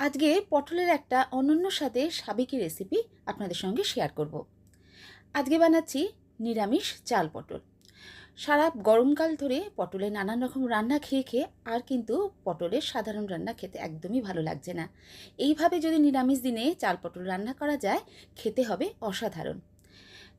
আজকে পটলের একটা অনন্য স্বাদে সাবেকি রেসিপি আপনাদের সঙ্গে শেয়ার করব। আজকে বানাচ্ছি নিরামিষ চাল পটল। সারা গরমকাল ধরে পটলে নানান রকম রান্না খেয়ে খেয়ে আর কিন্তু পটলের সাধারণ রান্না খেতে একদমই ভালো লাগছে না। এইভাবে যদি নিরামিষ দিনে চাল পটল রান্না করা যায়, খেতে হবে অসাধারণ।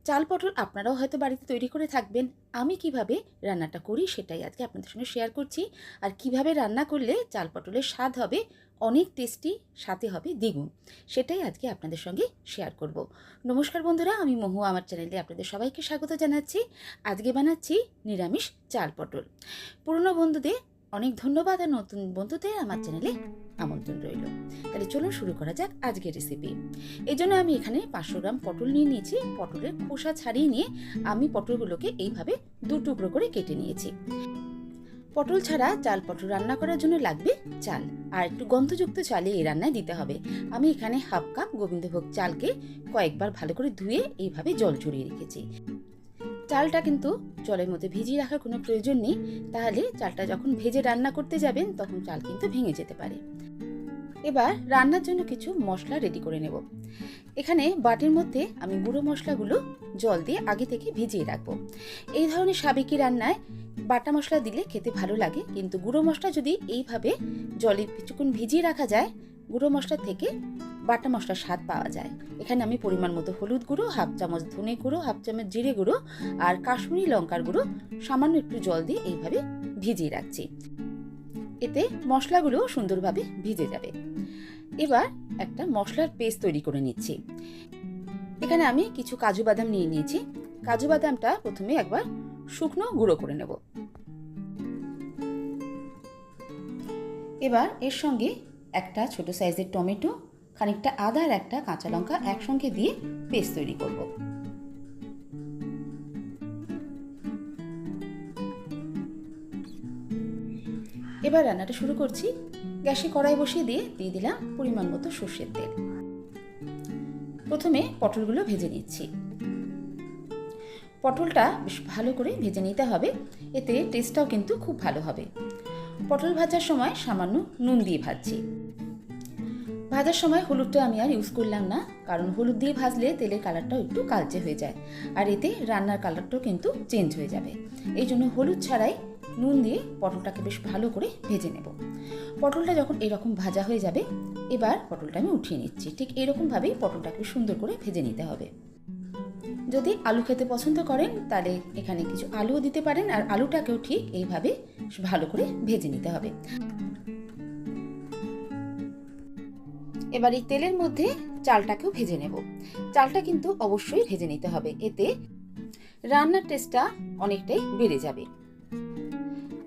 চাল পটল আপনারাও হয়তো বাড়িতে তৈরি করে থাকবেন। আমি কীভাবে রান্নাটা করি সেটাই আজকে আপনাদের সঙ্গে শেয়ার করছি। আর কীভাবে রান্না করলে চাল পটলের স্বাদ হবে, অনেক টেস্টি সাথে হবে দ্বিগুণ, সেটাই আজকে আপনাদের সঙ্গে শেয়ার করব। নমস্কার বন্ধুরা, আমি মহু, আমার চ্যানেলে আপনাদের সবাইকে স্বাগত জানাচ্ছি। আজকে বানাচ্ছি নিরামিষ চাল পটল। পুরনো বন্ধুদের অনেক ধন্যবাদ আর নতুন বন্ধুদের আমার চ্যানেলে আমন্ত্রণ রইল। তাহলে চলুন শুরু করা যাক আজকের রেসিপি এই জন্য আমি এখানে পাঁচশো গ্রাম পটল নিয়ে নিয়েছি। পটলের খোসা ছাড়িয়ে নিয়ে আমি পটলগুলোকে এইভাবে দু টুকরো করে কেটে নিয়েছি। পটল ছাড়া চাল পটল রান্না করার জন্য লাগবে চাল। আর একটু গন্ধযুক্ত চালে এই রান্নায় দিতে হবে। আমি এখানে হাফ কাপ গোবিন্দভোগ চালকে কয়েকবার ভালো করে ধুয়ে এইভাবে জল ঝরিয়ে রেখেছি। চালটা কিন্তু জলের মধ্যে ভিজিয়ে রাখার কোনো প্রয়োজন নেই। তাহলে চালটা যখন ভেজে রান্না করতে যাবেন, তখন চাল কিন্তু ভেঙে যেতে পারে। এবার রান্নার জন্য কিছু মশলা রেডি করে নেব। এখানে বাটির মধ্যে আমি গুঁড়ো মশলাগুলো জল দিয়ে আগে থেকে ভিজিয়ে রাখব। এই ধরনের সাবেকি রান্নায় বাটা মশলা দিলে খেতে ভালো লাগে, কিন্তু গুঁড়ো মশলা যদি এইভাবে জলে কিছুক্ষণ ভিজিয়ে রাখা যায়, গুঁড়ো মশলা থেকে বাটা মশলার স্বাদ পাওয়া যায়। এখানে আমি পরিমাণ মতো হলুদ গুঁড়ো, হাফ চামচ ধনে গুঁড়ো, হাফ চামচ জিরে গুঁড়ো আর কাশ্মীরি লঙ্কার গুঁড়ো সামান্য একটু জল দিয়ে এইভাবে ভিজিয়ে রাখছি। এতে মশলাগুলো সুন্দরভাবে ভিজে যাবে। এবার একটা মশলার পেস্ট তৈরি করে নিচ্ছি। এখানে আমি কিছু কাজু বাদাম নিয়ে নিয়েছি। কাজু বাদামটা প্রথমে একবার শুকনো গুঁড়ো করে নেব। এবার এর সঙ্গে একটা ছোট সাইজের টমেটো, খানিকটা আদা আর একটা কাঁচা লঙ্কা একসঙ্গে দিয়ে পেস্ট তৈরি করব। এবার রান্নাটা শুরু করছি। গ্যাসে কড়াই বসিয়ে দিয়ে দিয়ে দিলাম পরিমাণ মতো সর্ষের তেল। প্রথমে পটলগুলো ভেজে নিচ্ছি। পটলটা বেশ ভালো করে ভেজে নিতে হবে। এতে টেস্টটাও কিন্তু খুব ভালো হবে। পটল ভাজার সময় সামান্য নুন দিয়ে ভাজছি। ভাজার সময় হলুদটা আমি আর ইউজ করলাম না, কারণ হলুদ দিয়ে ভাজলে তেলের কালারটাও একটু কালচে হয়ে যায়। আর এতে রান্নার কালারটাও কিন্তু চেঞ্জ হয়ে যাবে। এই জন্য হলুদ ছাড়াই নুন দিয়ে পটলটাকে বেশ ভালো করে ভেজে নেব। পটলটা যখন এরকম ভাজা হয়ে যাবে, এবার পটলটা আমি উঠিয়ে নিচ্ছি। ঠিক এরকমভাবেই পটলটাকে সুন্দর করে ভেজে নিতে হবে। যদি আলু খেতে পছন্দ করেন, তাহলে এখানে কিছু আলুও দিতে পারেন আর আলুটাকেও ঠিক এইভাবে ভালো করে ভেজে নিতে হবে। এবার এই তেলের মধ্যে চালটাকেও ভেজে নেব। চালটা কিন্তু অবশ্যই ভেজে নিতে হবে। এতে রান্নার টেস্টটা অনেকটাই বেড়ে যাবে।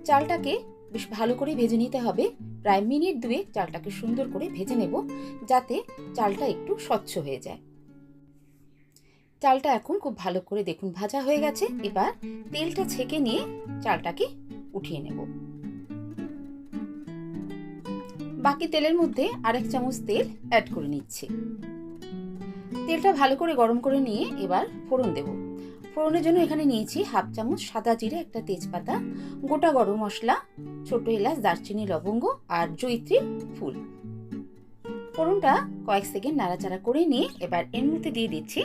চালটাকে বেশ ভালো করে ভেজে নিতে হবে। প্রায় মিনিট দুয়ে চালটাকে সুন্দর করে ভেজে নেব যাতে চালটা একটু স্বচ্ছ হয়ে যায়। চালটা এখন খুব ভালো করে দেখুন ভাজা হয়ে গেছে। এবার তেলটা ছেঁকে নিয়ে চালটাকে উঠিয়ে নেব। বাকি তেলের মধ্যে আরেক চামচ তেল অ্যাড করে নিচ্ছি। তেলটা ভালো করে গরম করে নিয়ে এবার ফোড়ন দেব। ফোড়নের জন্য এখানে নিয়েছি হাফ চামচ সাদা জিরে একটা তেজপাতা, গোটা গরম মশলা, ছোট এলাচ, দারচিনি, লবঙ্গ আর জৈত্রী ফুল। ফোড়নটা কয়েক সেকেন্ড নাড়াচাড়া করে নিয়ে এবার এর মধ্যে দিয়ে দিচ্ছি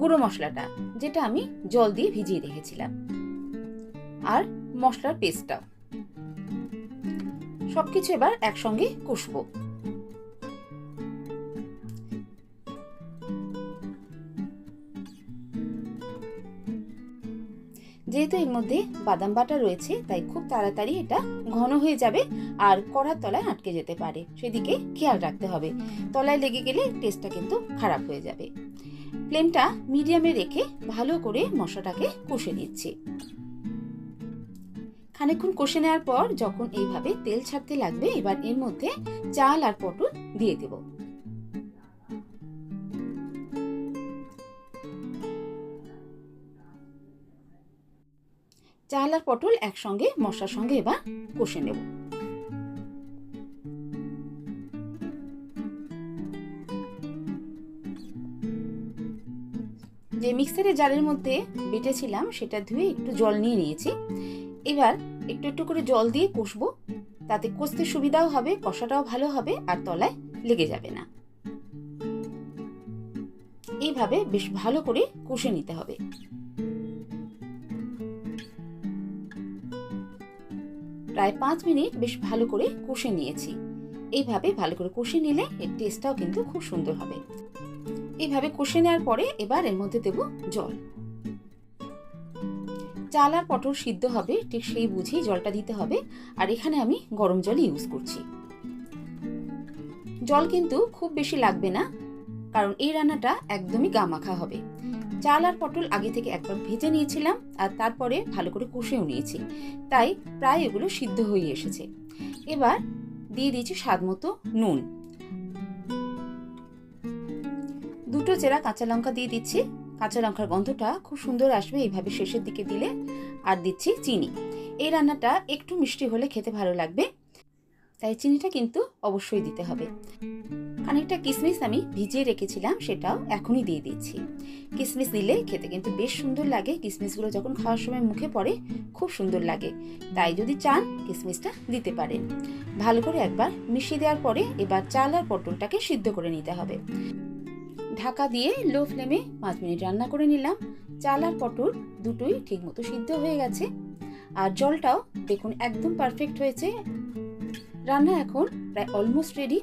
গুঁড়ো মশলাটা, যেটা আমি জল দিয়ে ভিজিয়ে রেখেছিলাম। আর মশলার পেস্টটাও সবকিছু এবার একসঙ্গে কষবো। যেহেতু এর মধ্যে বাদাম বাটা রয়েছে, তাই খুব তাড়াতাড়ি এটা ঘন হয়ে যাবে আর কড়ার তলায় আটকে যেতে পারে। সেদিকে খেয়াল রাখতে হবে। তলায় লেগে গেলে টেস্টটা কিন্তু খারাপ হয়ে যাবে। ফ্লেমটা মিডিয়ামে রেখে ভালো করে মশলাটাকে কষে নিচ্ছি। খানিকক্ষণ কষে নেওয়ার পর যখন এইভাবে তেল ছাড়তে লাগবে, এবার এর মধ্যে চাল আর পটল দিয়ে দেব। চাল আর পটল একসঙ্গে মশলার সঙ্গে এবার কষে নেব। যে মিক্সারের জারের মধ্যে বেটেছিলাম, সেটা ধুয়ে একটু জল নিয়ে নিয়েছি। এবার একটু একটু করে জল দিয়ে কষবো। তাতে কষতে সুবিধাও হবে, কষাটাও ভালো হবে, আর তলায় লেগে যাবে না। এইভাবে বেশ ভালো করে কষে নিতে হবে। প্রায় পাঁচ মিনিট বেশ ভালো করে কষে নিয়েছি। এইভাবে ভালো করে কষে নিলে এর টেস্টটাও কিন্তু খুব সুন্দর হবে। এইভাবে কষে নেওয়ার পরে এবার এর মধ্যে দেব জল। চাল আর পটল সিদ্ধ হবে, ঠিক সেই বুঝেই জলটা দিতে হবে। আর এখানে আমি গরম জল ইউজ করছি। জল কিন্তু খুব বেশি লাগবে না, কারণ এই রান্নাটা একদমই গা মাখা হবে। চাল আর পটল আগে থেকে একবার ভেজে নিয়েছিলাম আর তারপরে ভালো করে কষেও নিয়েছি। তাই প্রায় এগুলো সিদ্ধ হয়ে এসেছে। এবার দিয়ে দিয়েছি স্বাদ মতো নুন। দুটো চেরা কাঁচা লঙ্কা দিয়ে দিচ্ছি। কাঁচা লঙ্কার গন্ধটা খুব সুন্দর আসবে এইভাবে শেষের দিকে দিলে। আর দিচ্ছি চিনি। এই রান্নাটা একটু মিষ্টি হলে খেতে ভালো লাগবে। তাই চিনিটা কিন্তু অবশ্যই দিতে হবে। খানিকটা কিশমিশ আমি ভিজিয়ে রেখেছিলাম, সেটাও এখনই দিয়ে দিচ্ছি। কিশমিশ দিলে খেতে কিন্তু বেশ সুন্দর লাগে। কিশমিশগুলো যখন খাওয়ার সময় মুখে পড়ে, খুব সুন্দর লাগে। তাই যদি চান কিশমিশটা দিতে পারেন। ভালো করে একবার মিশিয়ে দেওয়ার পরে এবার চাল আর পটলটাকে সিদ্ধ করে নিতে হবে। ঢাকা দিয়ে লো ফ্লেমে পাঁচ মিনিট রান্না করে নিলাম। চাল আর পটল দুটোই ঠিকমতো সিদ্ধ হয়ে গেছে। আর জলটাও দেখুন একদম পারফেক্ট হয়েছে। রান্না এখন প্রায় অলমোস্ট রেডি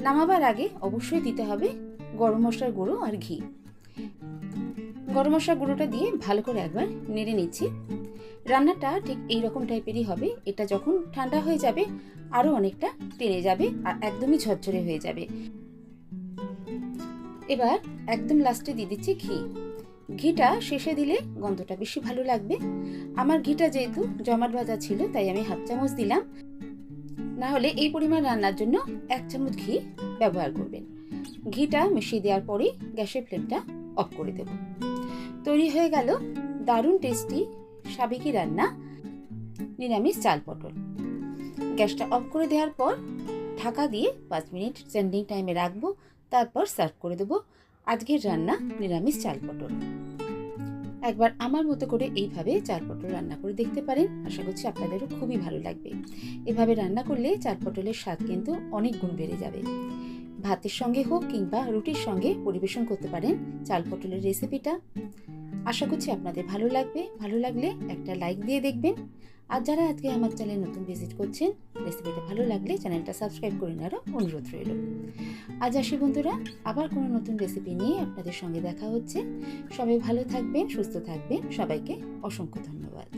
নামাবার আগে অবশ্যই দিতে হবে গরম মশলার গুঁড়ো আর ঘি। গরম মশলার গুঁড়োটা দিয়ে ভালো করে একবার নেড়ে নিচ্ছি। রান্নাটা ঠিক এই রকম টাইপেরই হবে। এটা যখন ঠান্ডা হয়ে যাবে আরও অনেকটা টেনে যাবে আর একদমই ঝরঝরে হয়ে যাবে। এবার একদম লাস্টে দিয়ে দিচ্ছি ঘি। ঘিটা শেষে দিলে গন্ধটা বেশি ভালো লাগবে। আমার ঘিটা যেহেতু জমাট ভাজা ছিল, তাই আমি হাফ চামচ দিলাম। না হলে এই পরিমাণ রান্নার জন্য এক চামচ ঘি ব্যবহার করবেন। ঘিটা মিশিয়ে দেওয়ার পরেই গ্যাসের ফ্লেমটা অফ করে দেব। তৈরি হয়ে গেল দারুণ টেস্টি সাবেকি রান্না, নিরামিষ চাল পটল। গ্যাসটা অফ করে দেওয়ার পর ঢাকা দিয়ে পাঁচ মিনিট স্ট্যান্ডিং টাইমে রাখব, তারপর সার্ভ করে দেবো আজকের রান্না নিরামিষ চাল পটল। একবার আমার মতো করে এইভাবে চার পটল রান্না করে দেখতে পারেন। আশা করছি আপনাদেরও খুবই ভালো লাগবে। এভাবে রান্না করলে চার পটলের স্বাদ কিন্তু অনেক গুণ বেড়ে যাবে। ভাতের সঙ্গে হোক কিংবা রুটির সঙ্গে পরিবেশন করতে পারেন চাল পটলের রেসিপিটা আশা করছি আপনাদের ভালো লাগবে। ভালো লাগলে একটা লাইক দিয়ে দেখবেন। আর যারা আজকে আমার চ্যানেল নতুন ভিজিট করছেন রেসিপিটা ভালো লাগলে চ্যানেলটা সাবস্ক্রাইব করে নেওয়ারও অনুরোধ রইল। আজ আসি বন্ধুরা, আবার কোনো নতুন রেসিপি নিয়ে আপনাদের সঙ্গে দেখা হচ্ছে। সবাই ভালো থাকবেন, সুস্থ থাকবেন। সবাইকে অসংখ্য ধন্যবাদ।